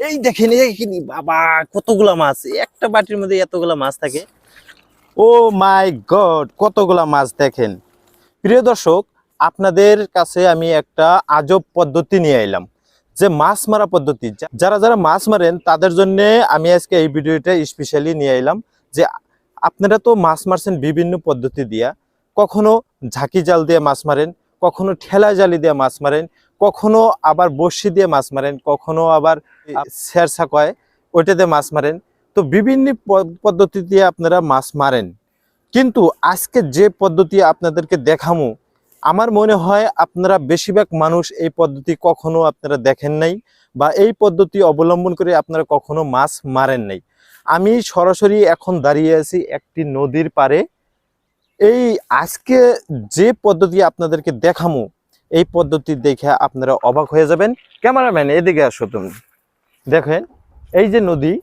এই দেখেন, এই বাবা, কতগুলা মাছ। একটা বাটির মধ্যে এতগুলা মাছ থাকে। ও মাই গড, কতগুলা মাছ দেখেন। প্রিয় দর্শক, আপনাদের কাছে আমি একটা আজব পদ্ধতি নিয়ে এলাম। যে মাছ মারা পদ্ধতি যারা যারা মাছ মারেন, তাদের জন্য আমি আজকে এই ভিডিওটা স্পেশালি নিয়ে এলাম যে আপনারা তো মাছ মারছেন বিভিন্ন পদ্ধতি দিয়া। কখনো ঝাঁকি জাল দিয়ে মাছ মারেন, কখনো ঠেলা জালি দিয়ে মাছ মারেন কখনো আবার বড়শি দিয়ে মাছ মারেন কখনো আবার স্যারসা কয় ওইটা দিয়ে মাছ মারেন। তো বিভিন্ন প- পদ্ধতি দিয়ে আপনারা মাছ মারেন। কিন্তু আজকে যে পদ্ধতি আপনাদেরকে দেখামু আমার মনে হয় আপনারা বেশিরভাগ মানুষ এই পদ্ধতি কখনো আপনারা দেখেন নাই বা এই পদ্ধতি অবলম্বন করে আপনারা কখনো মাছ মারেন নাই। আমি সরাসরি এখন দাঁড়িয়ে আছি একটি নদীর পারে এই আজকে যে পদ্ধতি আপনাদেরকে দেখামু এই পদ্ধতি দেখে আপনারা অবাক হয়ে যাবেন। ক্যামেরাম্যান, এদিকে আসো তুমি। দেখেন, এই যে নদী,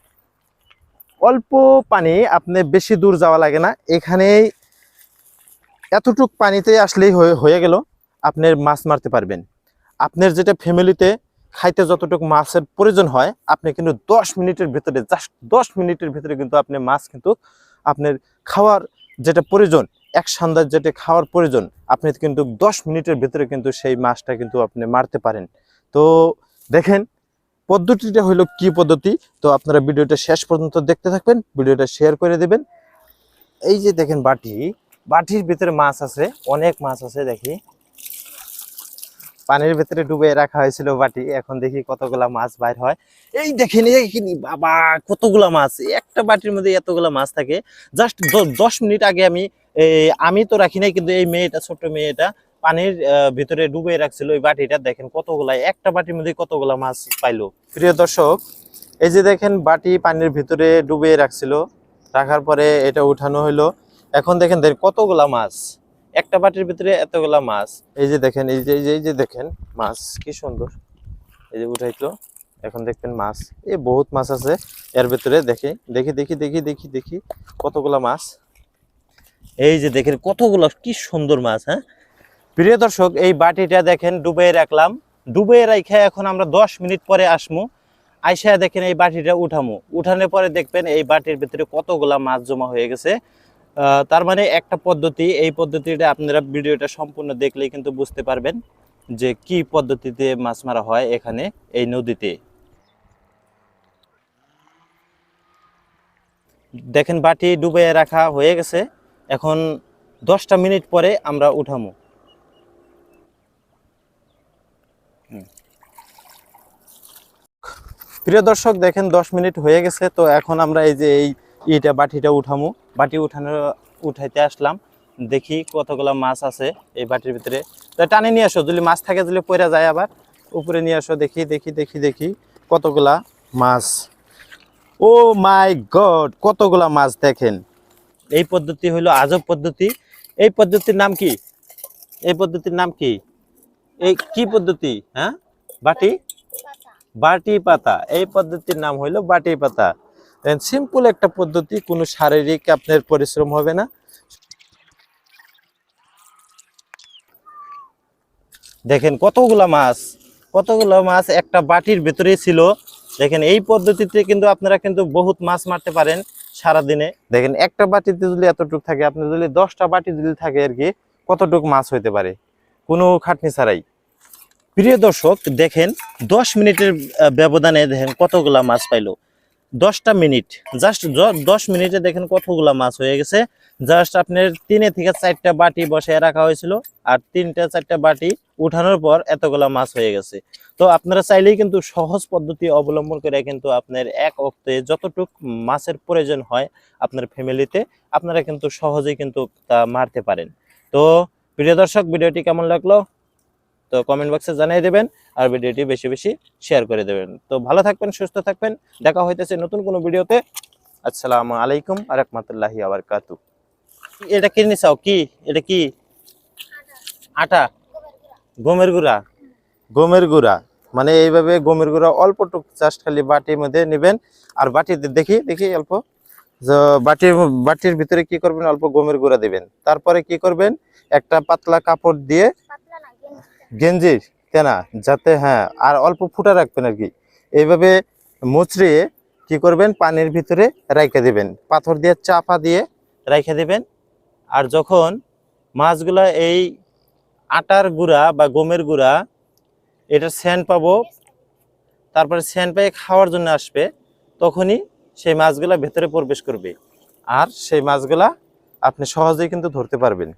অল্প পানি, আপনি বেশি দূর যাওয়া লাগে না। এখানেই এতটুক পানিতে আসলেই হয়ে- গেল আপনার মাছ মারতে পারবেন। আপনার যেটা ফ্যামিলিতে খাইতে যতটুকু মাছের প্রয়োজন হয়, আপনি কিন্তু দশ মিনিটের ভিতরে, জাস্ট দশ মিনিটের ভিতরে কিন্তু আপনি মাছ কিন্তু আপনার খাওয়ার যেটা প্রয়োজন এক সন্ধ্যার যেটা খাওয়ার প্রয়োজন, আপনি কিন্তু দশ মিনিটের ভিতরে কিন্তু সেই মাছটা কিন্তু আপনি মারতে পারেন। তো দেখেন, পদ্ধতিটা হলো কি পদ্ধতি? তো আপনারা ভিডিওটা শেষ পর্যন্ত দেখতে থাকবেন, ভিডিওটা শেয়ার করে দেবেন। এই যে দেখেন বাটি, বাটির ভিতরে মাছ আছে, অনেক মাছ আছে দেখি। পানির ভিতরে ডুবে রাখা হয়েছিল বাটি, এখন দেখি কতগুলা মাছ বাইর হয়। এই দেখেন, এই বাবা, কতগুলা মাছ, একটা বাটির মধ্যে এতগুলা মাছ থাকে। জাস্ট দশ মিনিট আগে আমি আমি তো রাখি নাই, কিন্তু এই মেয়েটা, ছোট্ট মেয়েটা পানির ভিতরে ডুবে রাখছিল, ওই বাটিটা দেখেন কতগুলা, একটা বাটির মধ্যে কতগুলা মাছ পাইলো। প্রিয় দর্শক, এই যে দেখেন বাটি পানির ভিতরে ডুবে রাখছিল, রাখার পরে এটা উঠানো হলো এখন দেখেন কতগুলা মাছ, একটা বাটির ভিতরে এতগুলা মাছ। এই যে দেখেন, এই যে এই যে দেখেন মাছ, কি সুন্দর। এই যে উঠাইতো এখন দেখবেন মাছ এই বহুত মাছ আছে, এর ভিতরে দেখে দেখি দেখি দেখি দেখি দেখি, কতগুলা মাছ। এই যে দেখেন কতগুলা, কি সুন্দর মাছ হ্যাঁ? প্রিয় দর্শক, এই বাটিটা দেখেন ডুবে রাখলাম। ডুবে রাখে এখন আমরা দশ মিনিট পরে আসমু। আইসা দেখেন এই বাটিটা উঠামু। উঠানোর পরে দেখবেন এই বাটির ভিতরে কতগুলা মাছ জমা হয়ে গেছে। তার মানে একটা পদ্ধতি, এই পদ্ধতিটা আপনারা ভিডিওটা সম্পূর্ণ দেখলেই কিন্তু বুঝতে পারবেন যে কি পদ্ধতিতে মাছ মারা হয় এখানে, এই নদীতে। দেখেন বাটি ডুবে রাখা হয়ে গেছে। এখন দশটা মিনিট পরে আমরা উঠামো। প্রিয় দর্শক, দেখেন দশ মিনিট হয়ে গেছে, তো এখন আমরা এই যে এই ইটা, বাটিটা উঠামো। বাটি উঠানো, উঠাইতে আসলাম। দেখি কতগুলা মাছ আছে এই বাটির ভিতরে। তো টানে নিয়ে আসো, যদি মাছ থাকে যদি পড়ে যায় আবার। উপরে নিয়ে আসো, দেখি দেখি দেখি দেখি কতগুলা মাছ। ও মাই গড, কতগুলা মাছ দেখেন। এই পদ্ধতি হলো আজব পদ্ধতি। এই পদ্ধতির নাম কি? এই পদ্ধতির নাম কি? এই কি পদ্ধতি? হ্যাঁ? বাটি? বাটি পাতা। এই পদ্ধতির নাম হইল বাটি পাতা। সিম্পল একটা পদ্ধতি, কোনো শারীরিক আপনার পরিশ্রম হবে না। দেখেন কতগুলা মাছ কতগুলা মাছ একটা বাটির ভেতরে ছিল। দেখেন এই পদ্ধতিতে কিন্তু আপনারা কিন্তু বহুত মাছ মারতে পারেন। সারা দিনে দেখেন, একটা বাটিতে যদি এতটুক থাকে, আপনি যদি দশটা বাটি যদি থাকে আর কি, কতটুক মাছ হইতে পারে? কোনো খাটনি ছাড়াই। প্রিয় দর্শক, দেখেন, দশ মিনিটের ব্যবধানে দেখেন কতগুলা মাছ পাইলো। দশটা মিনিট, জাস্ট দশ মিনিটে দেখেন কতগুলা মাছ হয়ে গেছে। জাস্ট আপনার তিনে থেকে চারটা বাটি বসায় রাখা হয়েছিল, আর তিনটা চারটা বাটি উঠানোর পর এতগুলা মাছ হয়ে গেছে। তো আপনারা চাইলেই কিন্তু সহজ পদ্ধতি অবলম্বন করে কিন্তু আপনার এক অক্তে যতটুক মাছের প্রয়োজন হয় আপনার ফ্যামিলিতে, আপনারা কিন্তু সহজেই কিন্তু তা মারতে পারেন। তো প্রিয় দর্শক, ভিডিওটি কেমন লাগল? তো কমেন্ট বক্সে জানিয়ে দেবেন আর ভিডিওটি বেশি বেশি শেয়ার করে দেবেন। তো ভালো থাকবেন, সুস্থ থাকবেন। দেখা হইতেছে নতুন কোনো ভিডিওতে। আসসালামু আলাইকুম আর রহমতুল্লাহি আবার কাতু এটা কিনে চাও কি? এটা কি? আটা। গমের গুঁড়া। গমের গুঁড়া। মানে এইভাবে গমের গুঁড়া অল্প টুক জাস্ট খালি বাটির মধ্যে নেবেন। আর বাটিতে দেখি দেখি অল্প। বাটির বাটির ভিতরে কি করবেন? অল্প গমের গুঁড়া দিবেন। তারপরে কি করবেন? একটা পাতলা কাপড় দিয়ে গেঞ্জির কেনা যাতে হ্যাঁ আর অল্প ফুটা রাখবেন আর কি। এইভাবে মুচড়িয়ে কি করবেন? পানির ভিতরে রাইখে দেবেন। পাথর দিয়ে চাপা দিয়ে রাইখে দেবেন। আর যখন মাছগুলা এই আটার গুঁড়া বা গমের গুঁড়া এটা স্যান পাবো। তারপরে স্যান পেয়ে খাওয়ার জন্য আসবে, তখনই সেই মাছগুলা ভেতরে প্রবেশ করবে। আর সেই মাছগুলা আপনি সহজেই কিন্তু ধরতে পারবেন।